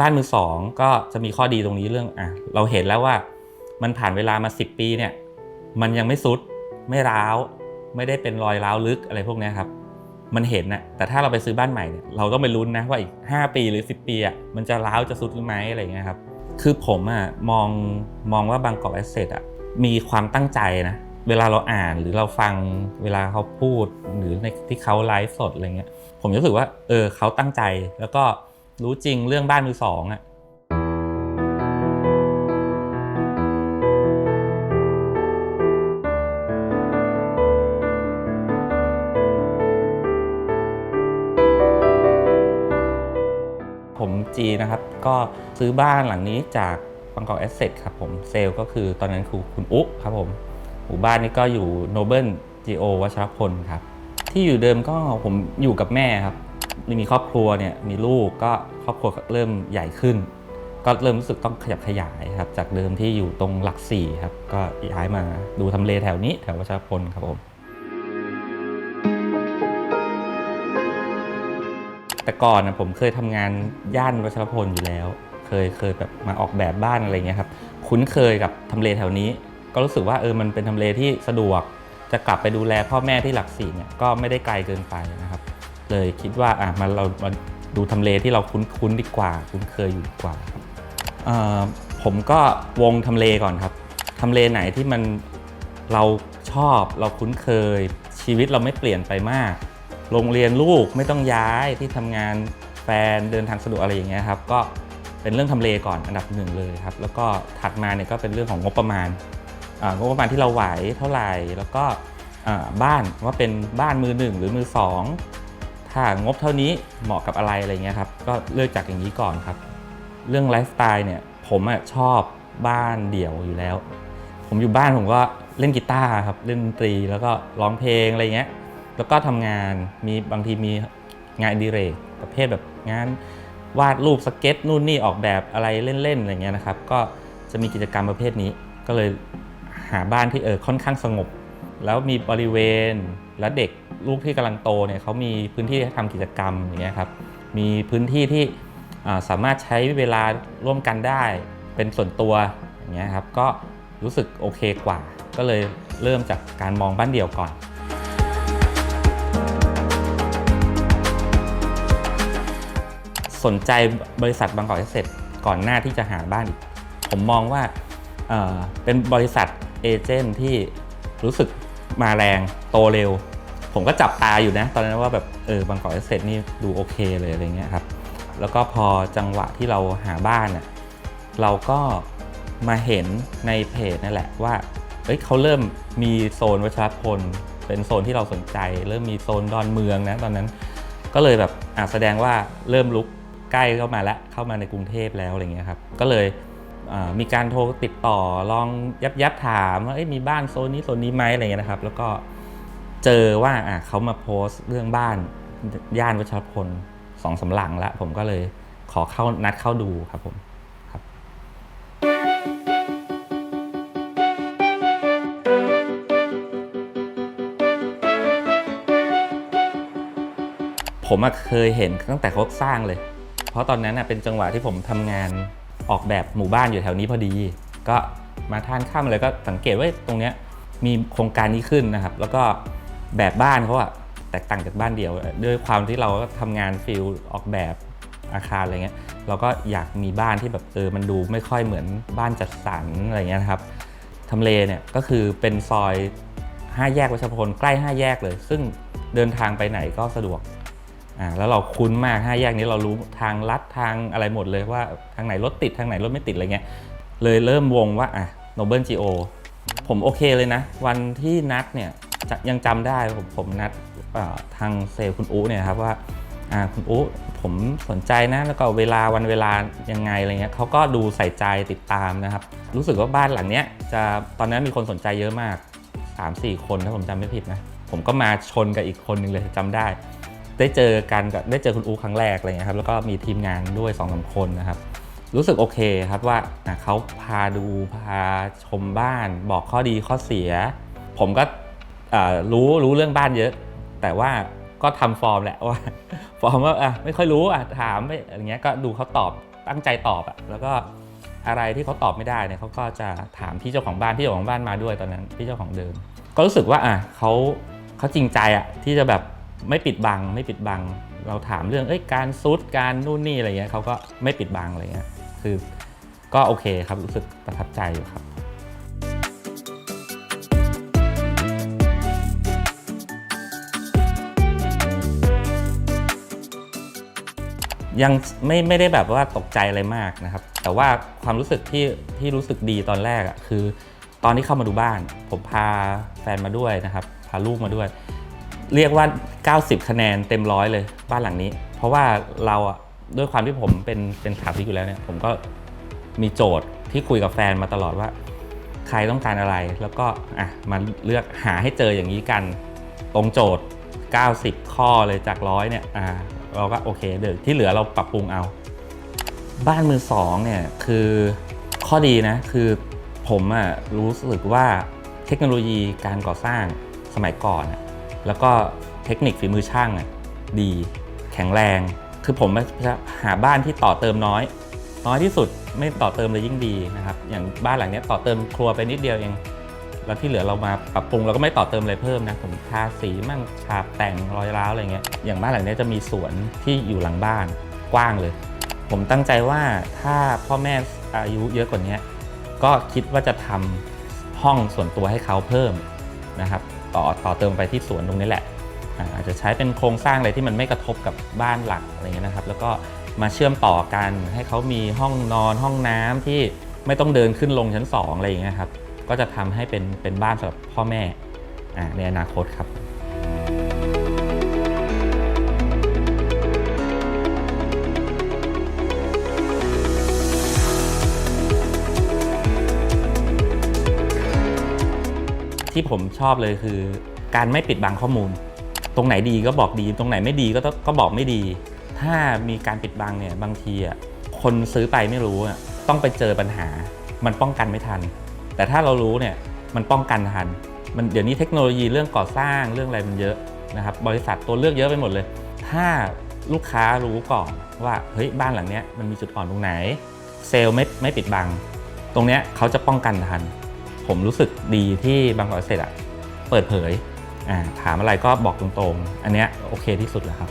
บ้านมือสองก็จะมีข้อดีตรงนี้เรื่องอะเราเห็นแล้วว่ามันผ่านเวลามา 10 ปีเนี่ยมันยังไม่ซุดไม่ร้าว ไม่ได้เป็นรอยร้าวลึกอะไรพวกนี้ครับ มันเห็นนะแต่ถ้าเราไปซื้อบ้านใหม่เนี่ยเราต้องไปลุ้นนะว่าอีก 5 ปีหรือ 10 ปีอะมันจะร้าวจะซุดหรือไม่อะไรเงี้ยครับคือผมอะมองมองว่าบางกอกแอสเซทอะมีความตั้งใจนะเวลาเราอ่านหรือเราฟังเวลาเขาพูดหรือในที่เขาไลฟ์สดอะไรเงี้ยผมรู้สึกว่าเออเขาตั้งใจแล้วก็ รู้จริงเรื่องบ้านมือสองอะผมจีนะครับก็ซื้อบ้านหลังนี้จากบางกอกแอสเซทครับผมเซลก็คือตอนนั้นคือคุณอุ๊ครับผมหมู่บ้านนี้ก็อยู่โนเบิลจีโอวัชรพลครับ ที่อยู่เดิมก็ผมอยู่กับแม่ครับ มีครอบครัวเนี่ยมีลูกก็ครอบครัวเริ่มใหญ่ขึ้น ก็เริ่มรู้สึกต้องขยับขยายครับจากเดิมที่อยู่ตรงหลักสี่ครับก็ย้ายมาดูทำเลแถวนี้แถววัชรพลครับผมแต่ก่อนนะผมเคยทำงานย่านวัชรพลอยู่แล้ว เคยเคยแบบมาออกแบบบ้านอะไรเงี้ยครับคุ้นเคยกับทำเลแถวนี้ ก็รู้สึกว่าเออมันเป็นทำเลที่สะดวก จะกลับไปดูแลพ่อแม่ที่หลักสี่เนี่ยก็ไม่ได้ไกลเกินไปนะครับ เลยคิดว่าอะมันเรามาดูทำเลที่เราคุ้นคุ้นดีกว่า คุ้นเคยอยู่ดีกว่าครับผมก็วงทำเลก่อนครับทำเลไหนที่มันเราชอบเราคุ้นเคย ชีวิตเราไม่เปลี่ยนไปมาก โรงเรียนลูกไม่ต้องย้ายที่ทำงานแฟนเดินทางสะดวกอะไรอย่างเงี้ยครับก็เป็นเรื่องทำเลก่อนอันดับหนึ่งเลยครับ แล้วก็ถัดมาเนี่ยก็เป็นเรื่องของงบประมาณงบประมาณที่เราไหวเท่าไหร่ แล้วก็บ้านว่าเป็นบ้านมือหนึ่งหรือมือสอง ถ้างบเท่านี้เหมาะกับอะไรอะไรเงี้ยครับก็เลือกจากอย่างนี้ก่อนครับ เรื่องไลฟ์สไตล์เนี่ยผมอะชอบบ้านเดี่ยวอยู่แล้ว ผมอยู่บ้านผมก็เล่นกีตาร์ครับเล่นดนตรีแล้วก็ร้องเพลงอะไรเงี้ยแล้วก็ทำงานมีบางทีมีงานดิเรกประเภทแบบงานวาดรูปสเก็ตนู่นนี่ออกแบบอะไรเล่นๆอะไรเงี้ยนะครับ ก็จะมีกิจกรรมประเภทนี้ ก็เลยหาบ้านที่เออค่อนข้างสงบ แล้วมีบริเวณและเด็ก ลูกที่กำลังโตเนี่ยเขามีพื้นที่ให้ทำกิจกรรมอย่างเงี้ยครับมีพื้นที่ที่สามารถใช้เวลาร่วมกันได้เป็นส่วนตัวอย่างเงี้ยครับก็รู้สึกโอเคกว่า ก็เลยเริ่มจากการมองบ้านเดี่ยวก่อน สนใจบริษัทบางกอกเอเซก่อนหน้าที่จะหาบ้านอีกผมมองว่าเเป็นบริษัทเอเจนต์ที่รู้สึกมาแรงโตเร็ว ผมก็จับตาอยู่นะ ตอนนั้นว่าแบบเออบางกอกเอเซนี่ดูโอเคเลยอะไรเงี้ยครับแล้วก็พอจังหวะที่เราหาบ้านเนี่ยเราก็มาเห็นในเพจนั่นแหละว่าเอ้ยเขาเริ่มมีโซนวัชรพลเป็นโซนที่เราสนใจ เริ่มมีโซนดอนเมืองนะตอนนั้น ก็เลยแบบอะแสดงว่าเริ่มลุกใกล้เข้ามาแล้วเข้ามาในกรุงเทพแล้วอะไรเงี้ยครับก็เลยมีการโทรติดต่อลองยับยับถามว่าเอ้ยมีบ้านโซนนี้โซนนี้ไหมอะไรเงี้ยนะครับ แล้วก็ เจอว่าอะเขามาโพสต์เรื่องบ้านย่านวัชรพลสองสามหลังแล้วผมก็เลยขอเข้านัดเข้าดูครับผมครับผมเคยเห็นตั้งแต่เขาสร้างเลย เพราะตอนนั้นเป็นจังหวะที่ผมทำงานออกแบบหมู่บ้านอยู่แถวนี้พอดี ก็มาทานข้ามอะไรก็สังเกตว่าตรงเนี้ยมีโครงการนี้ขึ้นนะครับ แล้วก็ แบบบ้านเขาอะแตกต่างจากบ้านเดียว ด้วยความที่เราก็ทำงานฟิลออกแบบอาคารอะไรเงี้ยเราก็อยากมีบ้านที่แบบเออมันดูไม่ค่อยเหมือนบ้านจัดสรรอะไรเงี้ยนะครับทำเลเนี่ยก็คือเป็นซอย 5 แยกวัชพลใกล้ 5 แยกเลย ซึ่งเดินทางไปไหนก็สะดวกอ่าแล้วเราคุ้นมาก 5 แยกนี้เรารู้ทางลัดทางอะไรหมดเลยว่าทางไหนรถติดทางไหนรถไม่ติดอะไรเงี้ยเลยเริ่มวงว่าอะโนเบิลจีโอผมโอเคเลยนะ วันที่นัดเนี่ย ยังจำได้ผมผมนัดทางเซลล์คุณอู๋เนี่ยครับว่าคุณอู๋ผมสนใจนะแล้วก็เวลาวันเวลายังไงอะไรเงี้ยเขาก็ดูใส่ใจติดตามนะครับ รู้สึกว่าบ้านหลังเนี้ยจะตอนนั้นมีคนสนใจเยอะมาก 3-4 คนถ้าผมจำไม่ผิดนะผมก็มาชนกับอีกคนหนึ่งเลยจำได้ ได้เจอกันกับได้เจอคุณอูครั้งแรกอะไรเงี้ยครับแล้วก็มีทีมงานด้วย2อสคนนะครับ รู้สึกโอเคครับว่าเขาพาดูพาชมบ้าน บอกข้อดีข้อเสีย ผมก็ รู้รู้เรื่องบ้านเยอะ แต่ว่าก็ทำฟอร์มแหละว่าฟอร์มว่าอะไม่ค่อยรู้อะถามไม่อะไรเงี้ยก็ดูเขาตอบตั้งใจตอบอะแล้วก็อะไรที่เขาตอบไม่ได้เนี่ยเขาก็จะถามพี่เจ้าของบ้านพี่เจ้าของบ้านมาด้วยตอนนั้นพี่เจ้าของเดิม ก็รู้สึกว่าอะเขาเขาจริงใจอะที่จะแบบไม่ปิดบังไม่ปิดบัง เราถามเรื่องเอ้ยการซุดการนู่นนี่อะไรเงี้ยเขาก็ไม่ปิดบังอะไรเงี้ยคือก็โอเคครับรู้สึกประทับใจอยู่ครับ ยังไม่ไม่ได้แบบว่าตกใจอะไรมากนะครับ แต่ว่าความรู้สึกที่ที่รู้สึกดีตอนแรกอะ่ะคือ ตอนที่เข้ามาดูบ้าน ผมพาแฟนมาด้วยนะครับ พาลูกมาด้วย เรียกว่า 90 คะแนนเต็มร้อยเลยบ้านหลังนี้ เพราะว่าเราอะด้วยความที่ผมเป็นเป็นถาปนิกอยู่แล้วเนี่ยผมก็มีโจทย์ที่คุยกับแฟนมาตลอดว่า ใครต้องการอะไรแล้วก็อะมาเลือกหาให้เจออย่างนี้กัน ตรงโจทย์ 90 ข้อเลยจากร้อยเนี่ยอ่า เราก็โอเคเดี๋ยวที่เหลือเราปรับปรุงเอา บ้านมือสองเนี่ยคือข้อดีนะคือผมอะรู้สึกว่าเทคโนโลยีการก่อสร้างสมัยก่อนอะแล้วก็เทคนิคฝีมือช่างอะดีแข็งแรง คือผมจะหาบ้านที่ต่อเติมน้อย น้อยที่สุดไม่ต่อเติมเลยยิ่งดีนะครับ อย่างบ้านหลังนี้ต่อเติมครัวไปนิดเดียวเอง แล้วที่เหลือเรามาปรับปรุงเราก็ไม่ต่อเติมอะไรเพิ่มนะผมทาสีมั่งฉาบแต่งรอยร้าวอะไรเงี้ยอย่างบ้านหลังนี้จะมีสวนที่อยู่หลังบ้านกว้างเลย ผมตั้งใจว่าถ้าพ่อแม่อายุเยอะกว่านี้ก็คิดว่าจะทำห้องส่วนตัวให้เขาเพิ่มนะครับต่อต่อเติมไปที่สวนตรงนี้แหละอาจจะใช้เป็นโครงสร้างอะไรที่มันไม่กระทบกับบ้านหลักอะไรเงี้ยนะครับ แล้วก็มาเชื่อมต่อกันให้เขามีห้องนอนห้องน้ำที่ไม่ต้องเดินขึ้นลงชั้นสองอะไรอย่างเงี้ยครับ ก็จะทำให้เป็นเป็นบ้านสำหรับพ่อแม่ในอนาคตครับที่ผมชอบเลยคือ การไม่ปิดบังข้อมูล ตรงไหนดีก็บอกดี ตรงไหนไม่ดีก็ก็บอกไม่ดี ถ้ามีการปิดบังเนี่ยบางทีอะคนซื้อไปไม่รู้อะต้องไปเจอปัญหา มันป้องกันไม่ทัน แต่ถ้าเรารู้เนี่ยมันป้องกันทันมันเดี๋ยวนี้เทคโนโลยีเรื่องก่อสร้างเรื่องอะไรมันเยอะนะครับบริษัทตัวเลือกเยอะไปหมดเลย ถ้าลูกค้ารู้ก่อนว่าเฮ้ยบ้านหลังเนี้ยมันมีจุดอ่อนตรงไหน เซลล์ไม่ไม่ปิดบัง ตรงเนี้ยเขาจะป้องกันทัน ผมรู้สึกดีที่บางกอกเสร็จอะเปิดเผยอ่าถามอะไรก็บอกตรงๆ อันเนี้ยโอเคที่สุดแล้วครับ